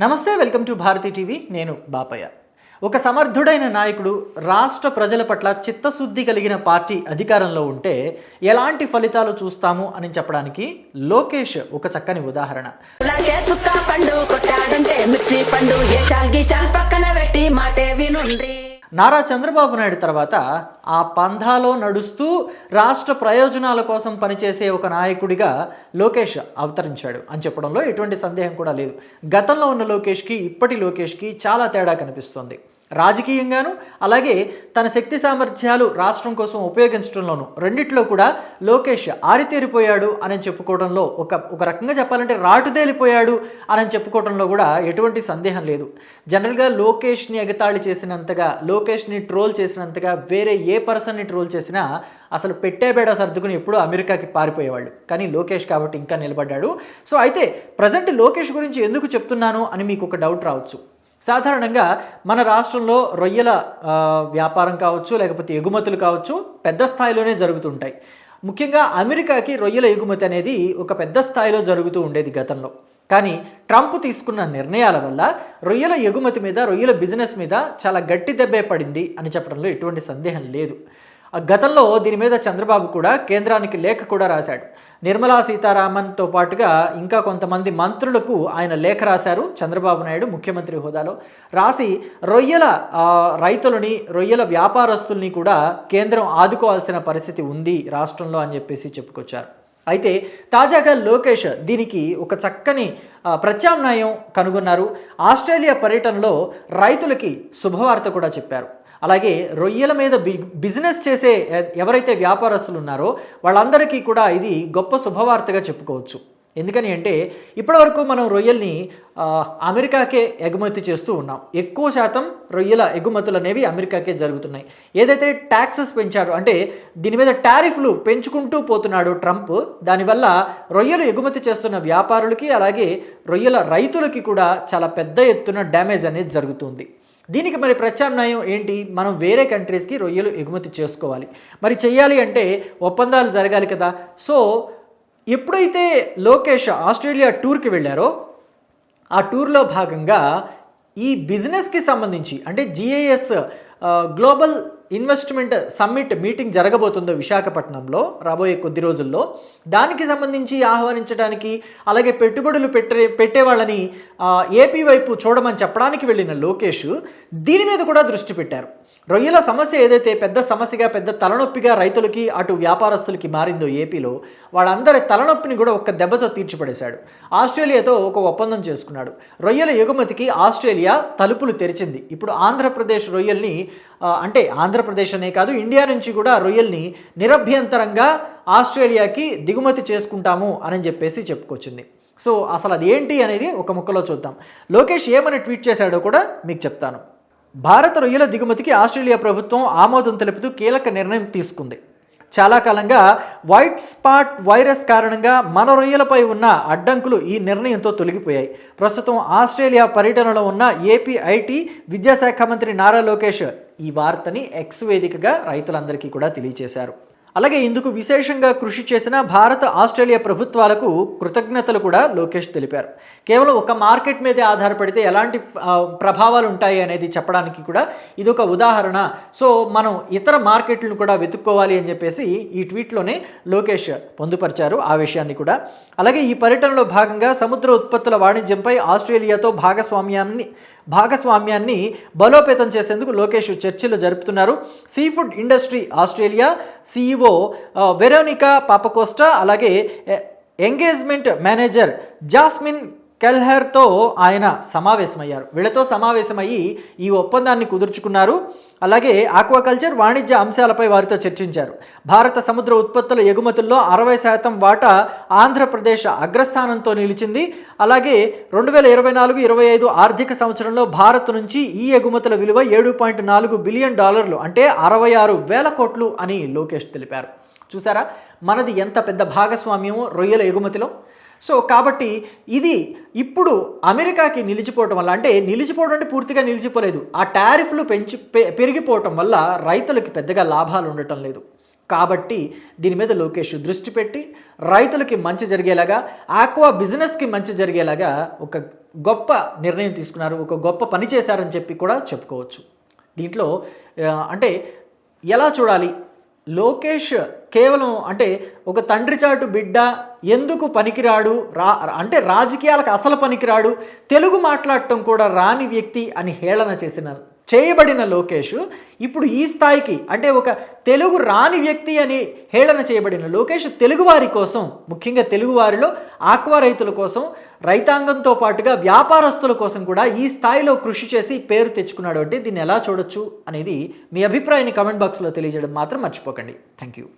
నమస్తే welcome to Bharati TV. నేను బాపయ్య. ఒక సమర్థుడైన నాయకుడు రాష్ట్ర ప్రజల పట్ల చిత్తశుద్ధి కలిగిన పార్టీ అధికారంలో ఉంటే ఎలాంటి ఫలితాలు చూస్తాము అని చెప్పడానికి లోకేష్ ఒక చక్కని ఉదాహరణ. పండు కొట్టాడంటే మిర్చి పండు గీశాల్ పక్కన పెట్టి మాటే వినుండి నారా చంద్రబాబు నాయుడు తర్వాత ఆ పంధాలో నడుస్తూ రాష్ట్ర ప్రయోజనాల కోసం పనిచేసే ఒక నాయకుడిగా లోకేష్ అవతరించాడు. అని చెప్పడంలో ఎటువంటి సందేహం కూడా లేదు. గతంలో ఉన్న లోకేష్కి ఇప్పటి లోకేష్కి చాలా తేడా కనిపిస్తుంది. రాజకీయంగాను అలాగే తన శక్తి సామర్థ్యాలు రాష్ట్రం కోసం ఉపయోగించడంలోను. రెండిట్లో కూడా లోకేష్ ఆరితేరిపోయాడు అని చెప్పుకోవడంలో ఒక ఒక రకంగా చెప్పాలంటే రాటుదేలిపోయాడు అని చెప్పుకోవడంలో కూడా ఎటువంటి సందేహం లేదు. జనరల్గా లోకేష్ని ఎగతాళి చేసినంతగా లోకేష్ని ట్రోల్ చేసినంతగా వేరే ఏ పర్సన్ని ట్రోల్ చేసినా అసలు పెట్టేబేడ సర్దుకుని ఎప్పుడూ అమెరికాకి పారిపోయేవాళ్ళు. కానీ లోకేష్ కాబట్టి ఇంకా నిలబడ్డాడు. సో అయితే ప్రజెంట్ లోకేష్ గురించి ఎందుకు చెప్తున్నాను అని మీకు ఒక డౌట్ రావచ్చు. సాధారణంగా మన రాష్ట్రంలో రొయ్యల వ్యాపారం కావచ్చు లేకపోతే ఎగుమతులు కావచ్చు పెద్ద స్థాయిలోనే జరుగుతుంటాయి. ముఖ్యంగా అమెరికాకి రొయ్యల ఎగుమతి అనేది ఒక పెద్ద స్థాయిలో జరుగుతూ ఉండేది గతంలో. కానీ ట్రంప్ తీసుకున్న నిర్ణయాల వల్ల రొయ్యల ఎగుమతి మీద రొయ్యల బిజినెస్ మీద చాలా గట్టి దెబ్బే పడింది అని చెప్పడంలో ఎటువంటి సందేహం లేదు. గతంలో దీని మీద చంద్రబాబు కూడా కేంద్రానికి లేఖ కూడా రాశాడు. నిర్మలా సీతారామన్తో పాటుగా ఇంకా కొంతమంది మంత్రులకు ఆయన లేఖ రాశారు. చంద్రబాబు నాయుడు ముఖ్యమంత్రి హోదాలో రాసి రొయ్యల రైతులని రొయ్యల వ్యాపారస్తుల్ని కూడా కేంద్రం ఆదుకోవాల్సిన పరిస్థితి ఉంది రాష్ట్రంలో అని చెప్పేసి చెప్పుకొచ్చారు. అయితే తాజాగా లోకేష్ దీనికి ఒక చక్కని ప్రత్యామ్నాయం కనుగొన్నారు. ఆస్ట్రేలియా పర్యటనలో రైతులకి శుభవార్త కూడా చెప్పారు. అలాగే రొయ్యల మీద బిజినెస్ చేసే ఎవరైతే వ్యాపారస్తులు ఉన్నారో వాళ్ళందరికీ కూడా ఇది గొప్ప శుభవార్తగా చెప్పుకోవచ్చు. ఎందుకని అంటే ఇప్పటివరకు మనం రొయ్యల్ని అమెరికాకే ఎగుమతి చేస్తూ ఉన్నాం. ఎక్కువ శాతం రొయ్యల ఎగుమతులు అనేవి అమెరికాకే జరుగుతున్నాయి. ఏదైతే ట్యాక్సెస్ పెంచారో అంటే దీని మీద టారిఫ్లు పెంచుకుంటూ పోతున్నాడు ట్రంప్ దానివల్ల రొయ్యలు ఎగుమతి చేస్తున్న వ్యాపారులకి అలాగే రొయ్యల రైతులకి కూడా చాలా పెద్ద ఎత్తున డ్యామేజ్ అనేది జరుగుతుంది. దీనికి మరి ప్రత్యామ్నాయం ఏంటి? మనం వేరే కంట్రీస్కి రొయ్యలు ఎగుమతి చేసుకోవాలి. మరి చెయ్యాలి అంటే ఒప్పందాలు జరగాలి కదా. సో ఎప్పుడైతే లోకేష్ ఆస్ట్రేలియా టూర్కి వెళ్ళారో ఆ టూర్లో భాగంగా ఈ బిజినెస్కి సంబంధించి అంటే GAS global investment summit meeting జరగబోతుందో విశాఖపట్నంలో రాబోయే కొద్ది రోజుల్లో దానికి సంబంధించి ఆహ్వానించడానికి అలాగే పెట్టుబడులు పెట్టే పెట్టే వాళ్ళని ఏపీ వైపు చూడమని చెప్పడానికి వెళ్ళిన లోకేష్ దీని మీద కూడా దృష్టి పెట్టారు. రొయ్యల సమస్య ఏదైతే పెద్ద సమస్యగా పెద్ద తలనొప్పిగా రైతులకి అటు వ్యాపారస్తులకి మారిందో ఏపీలో వాళ్ళందరి తలనొప్పిని కూడా ఒక్క దెబ్బతో తీర్చిపడేశాడు. ఆస్ట్రేలియాతో ఒక ఒప్పందం చేసుకున్నాడు. రొయ్యల ఎగుమతికి ఆస్ట్రేలియా తలుపులు తెరిచింది. ఇప్పుడు ఆంధ్రప్రదేశ్ రొయ్యల్ని అంటే ఆంధ్ర ఆంధ్రప్రదేశ్ అనే కాదు ఇండియా నుంచి కూడా రొయ్యల్ని నిరభ్యంతరంగా ఆస్ట్రేలియాకి దిగుమతి చేసుకుంటాము అని చెప్పేసి చెప్పుకొచ్చింది. సో అసలు అది ఏంటి అనేది ఒక ముక్కలో చూద్దాం. లోకేష్ ఏమని ట్వీట్ చేశాడో కూడా మీకు చెప్తాను. భారత రొయ్యల దిగుమతికి ఆస్ట్రేలియా ప్రభుత్వం ఆమోదం తెలుపుతూ కీలక నిర్ణయం తీసుకుంది. చాలా కాలంగా వైట్ స్పాట్ వైరస్ కారణంగా మన రొయ్యలపై ఉన్న అడ్డంకులు ఈ నిర్ణయంతో తొలగిపోయాయి. ప్రస్తుతం ఆస్ట్రేలియా పర్యటనలో ఉన్న ఏపీఐటి విద్యాశాఖ మంత్రి నారా లోకేష్ ఈ వార్తని ఎక్స్ వేదికగా రైతులందరికీ కూడా తెలియజేశారు అలాగే ఇందుకు విశేషంగా కృషి చేసిన భారత ఆస్ట్రేలియా ప్రభుత్వాలకు కృతజ్ఞతలు కూడా లోకేష్ తెలిపారు. కేవలం ఒక మార్కెట్ మీదే ఆధారపడితే ఎలాంటి ప్రభావాలు ఉంటాయి అనేది చెప్పడానికి కూడా ఇది ఒక ఉదాహరణ. సో మనం ఇతర మార్కెట్లను కూడా వెతుక్కోవాలి అని చెప్పేసి ఈ ట్వీట్లోనే లోకేష్ పొందుపరిచారు ఆ విషయాన్ని కూడా. అలాగే ఈ పర్యటనలో భాగంగా సముద్ర ఉత్పత్తుల వాణిజ్యంపై ఆస్ట్రేలియాతో భాగస్వామ్యాన్ని భాగస్వామ్యాన్ని బలోపేతం చేసేందుకు లోకేష్ చర్చలు జరుపుతున్నారు. Sea food industry Australia CEO Veronica Papakosta అలాగే ఎంగేజ్మెంట్ మేనేజర్ జాస్మిన్ కెల్హర్తో ఆయన సమావేశమయ్యారు. వీళ్ళతో సమావేశమయ్యి ఈ ఒప్పందాన్ని కుదుర్చుకున్నారు. అలాగే ఆక్వాకల్చర్ వాణిజ్య అంశాలపై వారితో చర్చించారు. భారత సముద్ర ఉత్పత్తుల ఎగుమతుల్లో అరవై శాతం వాటా ఆంధ్రప్రదేశ్ అగ్రస్థానంతో నిలిచింది. అలాగే రెండు వేల ఇరవై నాలుగు ఇరవై ఐదు ఆర్థిక సంవత్సరంలో భారత్ నుంచి ఈ ఎగుమతుల విలువ ఏడు పాయింట్ నాలుగు బిలియన్ డాలర్లు అంటే అరవై ఆరు వేల కోట్లు అని లోకేష్ తెలిపారు. చూసారా? మనది ఎంత పెద్ద భాగస్వామ్యమో రొయ్యల ఎగుమతిలో. సో కాబట్టి ఇది ఇప్పుడు అమెరికాకి నిలిచిపోవటం వల్ల అంటే నిలిచిపోవడం అంటే పూర్తిగా నిలిచిపోలేదు. ఆ టారిఫ్లు పెంచి పె- పెరిగిపోవటం వల్ల రైతులకి పెద్దగా లాభాలు ఉండటం లేదు. కాబట్టి దీని మీద లోకేష్ దృష్టి పెట్టి రైతులకి మంచి జరిగేలాగా ఆక్వా బిజినెస్కి మంచి జరిగేలాగా ఒక గొప్ప నిర్ణయం తీసుకున్నారు ఒక గొప్ప పని చేశారని చెప్పి కూడా చెప్పుకోవచ్చు. దీంట్లో అంటే ఎలా చూడాలి? లోకేష్ కేవలం అంటే ఒక తండ్రి చాటు బిడ్డ ఎందుకు పనికిరాడు? రా అంటే రాజకీయాలకు అసలు పనికిరాడు? తెలుగు మాట్లాడటం కూడా రాని వ్యక్తి అని హేళన చేసిన చేయబడిన లోకేష్ ఇప్పుడు ఈ స్థాయికి అంటే ఒక తెలుగు రాని వ్యక్తి అని హేళన చేయబడిన లోకేష్ తెలుగువారి కోసం ముఖ్యంగా తెలుగువారిలో ఆక్వా రైతుల కోసం రైతాంగంతో పాటుగా వ్యాపారస్తుల కోసం కూడా ఈ స్థాయిలో కృషి చేసి పేరు తెచ్చుకున్నాడు. అంటే దీన్ని ఎలా చూడొచ్చు అనేది మీ అభిప్రాయాన్ని కమెంట్ బాక్స్లో తెలియజేయడం మాత్రం మర్చిపోకండి. Thank you